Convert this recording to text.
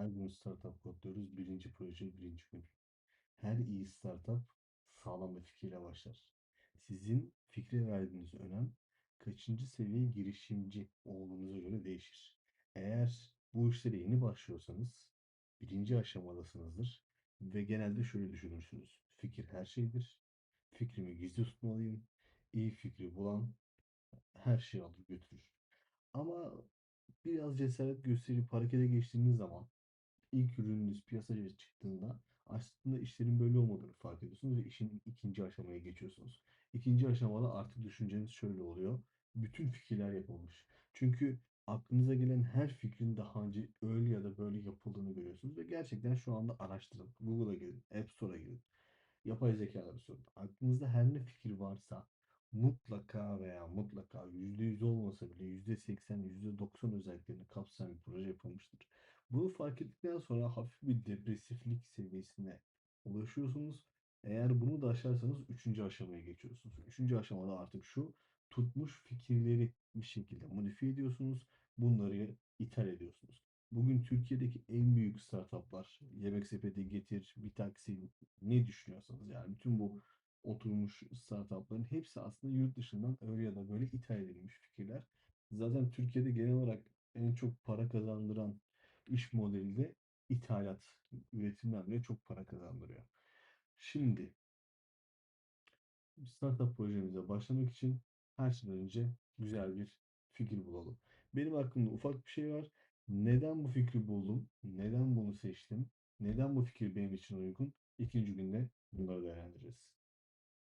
Her gün startup kodluyoruz. Birinci proje, birinci gün. Her iyi startup sağlam bir fikirle başlar. Sizin fikre verdiğiniz önem kaçıncı seviye girişimci olduğunuza göre değişir. Eğer bu işlere yeni başlıyorsanız birinci aşamadasınızdır ve genelde şöyle düşünürsünüz. Fikir her şeydir. Fikrimi gizli tutmalıyım. İyi fikri bulan her şeyi alır götürür. Ama biraz cesaret gösterip harekete geçtiğiniz zaman ilk ürününüz piyasaya çıktığında aslında işlerin böyle olmadığını fark ediyorsunuz ve işin ikinci aşamaya geçiyorsunuz. İkinci aşamada artık düşünceniz şöyle oluyor. Bütün fikirler yapılmış. Çünkü aklınıza gelen her fikrin daha önce öyle ya da böyle yapıldığını görüyorsunuz ve gerçekten şu anda araştırın. Google'a girin, App Store'a girin. Yapay zekalara sorun. Aklınızda her ne fikir varsa mutlaka veya mutlaka %100 olmasa bile %80, %90 özelliklerini kapsayan bir proje yapılmıştır. Bunu fark ettikten sonra hafif bir depresiflik seviyesine ulaşıyorsunuz. Eğer bunu da aşarsanız üçüncü aşamaya geçiyorsunuz. Üçüncü aşamada artık şu tutmuş fikirleri bir şekilde modifiye ediyorsunuz. Bunları ithal ediyorsunuz. Bugün Türkiye'deki en büyük startuplar, Yemek Sepeti, Getir, Bitaksi, ne düşünüyorsanız yani bütün bu oturmuş startupların hepsi aslında yurt dışından öyle ya da böyle ithal edilmiş fikirler. Zaten Türkiye'de genel olarak en çok para kazandıran iş modeli de ithalat, üretimden bile çok para kazandırıyor. Şimdi startup projemize başlamak için her şeyden önce güzel bir fikir bulalım. Benim aklımda ufak bir şey var. Neden bu fikri buldum? Neden bunu seçtim? Neden bu fikir benim için uygun? İkinci günde bunları değerlendireceğiz.